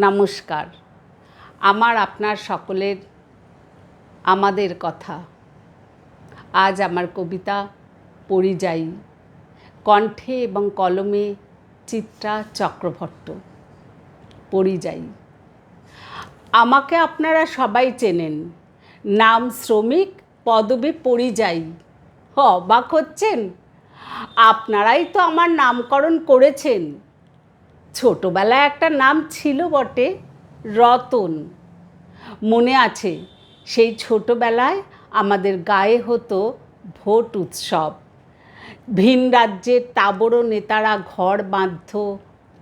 নমস্কার। আমার আপনার সকলের আমাদের কথা। আজ আমার কবিতা পরিযায়ী। কণ্ঠে এবং কলমে চিত্রা চক্রভট্ট পরিযায়ী। আমাকে আপনারা সবাই চেনেন। নাম শ্রমিক, পদবী পরিযায়ী। অবাক হচ্ছেন? আপনারাই তো আমার নামকরণ করেছেন। ছোটবেলায় একটা নাম ছিল বটে, রতন। মনে আছে, সেই ছোটবেলায় আমাদের গায়ে হতো ভোট উৎসব। ভিন রাজ্যের তাবড়ো নেতারা ঘর বাঁধত,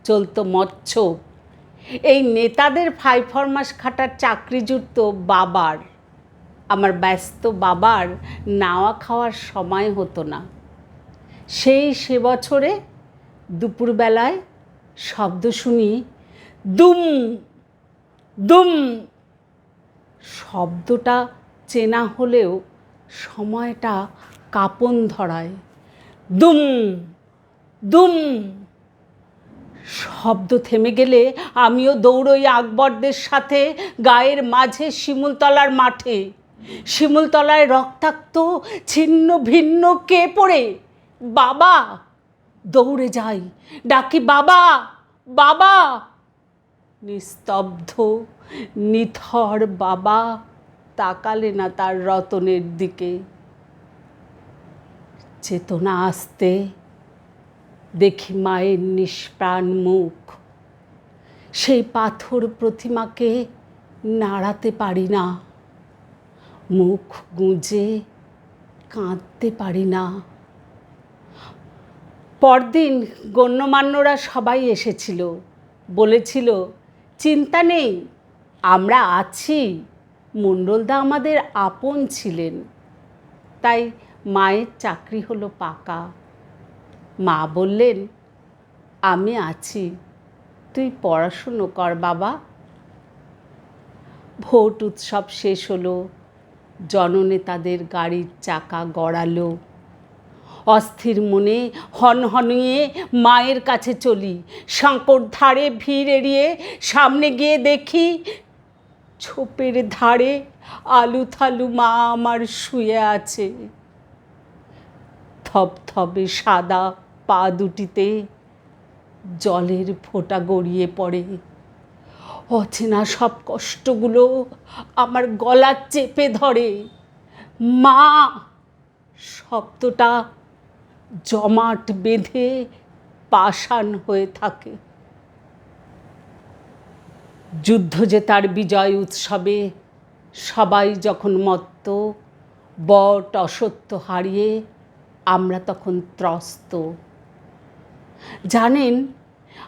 চলত মৎস্য। এই নেতাদের ফাই ফরমাস খাটার চাকরি জুটত বাবার। আমার ব্যস্ত বাবার নাওয়া খাওয়ার সময় হতো না। সেই সে বছরে দুপুরবেলায় শব্দ শুনি, দুম দুম। শব্দটা চেনা হলেও সময়টা কাপন ধরায়। দুম দুম। শব্দ থেমে গেলে আমিও দৌড়ই আকবরদের সাথে গায়ের মাঝে শিমুলতলার মাঠে। শিমুলতলায় রক্তাক্ত, ছিন্ন ভিন্ন কে পড়ে? বাবা! দৌড়ে যাই। ডাকি, বাবা বাবা! নিস্তব্ধ, নিথর বাবা তাকালে না তার রতনের দিকে। চেতনা আসতে দেখি মায়ের নিষ্প্রাণ মুখ। সেই পাথর প্রতিমাকে নাড়াতে পারি না। মুখ গুঁজে কাঁদতে পারি না। পরদিন গণ্যমান্যরা সবাই এসেছিল। বলেছিল, চিন্তা নেই, আমরা আছি। মণ্ডলদা আমাদের আপন ছিলেন। তাই মায়ের চাকরি হলো পাকা। মা বললেন, আমি আছি। তুই পড়াশুনো কর বাবা। ভোট উৎসব শেষ হলো। জননেতাদের গাড়ির চাকা গড়ালো। অস্থির মনে হনহনিয়ে মায়ের কাছে চলি। সাঁকর ধারে ভিড় এড়িয়ে সামনে গিয়ে দেখি, ছোপের ধারে আলু থালু মা আমার শুয়ে আছে। থপথপে সাদা পা দুটিতে জলের ফোঁটা গড়িয়ে পড়ে। অচেনা সব কষ্টগুলো আমার গলা চেপে ধরে। মা, শব্দটা জমাট বেঁধে পাষাণ হয়ে থাকে। যুদ্ধ যে তার বিজয় উৎসবে, সবাই যখন মত্ত, বট অসত্য হারিয়ে আমরা তখন ত্রস্ত। জানেন,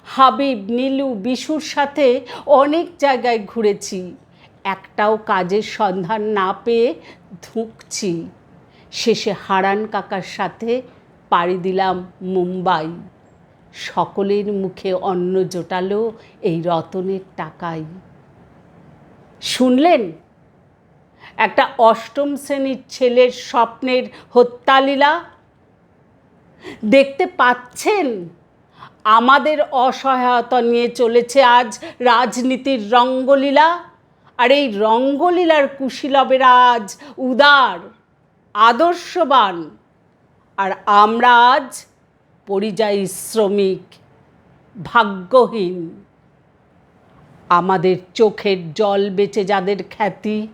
হাবিব, নীলু, বিশুর সাথে অনেক জায়গায় ঘুরেছি, একটাও কাজের সন্ধান না পেয়ে ধুঁকছি। শেষে হারান কাকার সাথে পাড়ি দিলাম মুম্বাই। সকলের মুখে অন্ন জোটালো এই রতনের টাকাই শুনলেন? একটা অষ্টম শ্রেণির ছেলের স্বপ্নের হত্যালীলা? দেখতে পাচ্ছেন? আমাদের অসহায়তা নিয়ে চলেছে আজ রাজনীতির রঙ্গলীলা। আর এই রঙ্গলীলার কুশীলবেরা আজ উদার, আদর্শবান। আর আমরা আজ পরিযায়ী শ্রমিক, ভাগ্যহীন। আমাদের চোখের জল বেচে যাদের খ্যাতি,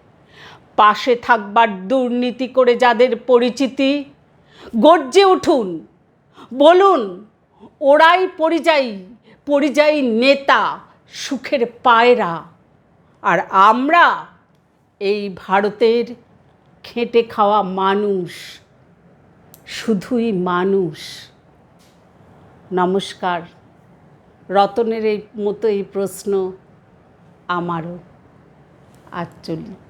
পাশে থাকবার দুর্নীতি করে যাদের পরিচিতি, গর্জে উঠুন, বলুন, ওরাই পরিযায়ী পরিযায়ী নেতা, সুখের পায়রা। আর আমরা এই ভারতের খেটে খাওয়া মানুষ। শুধুই মানুষ। নমস্কার। রতনের এই মতো এই প্রশ্ন আমারও। আজ চলি।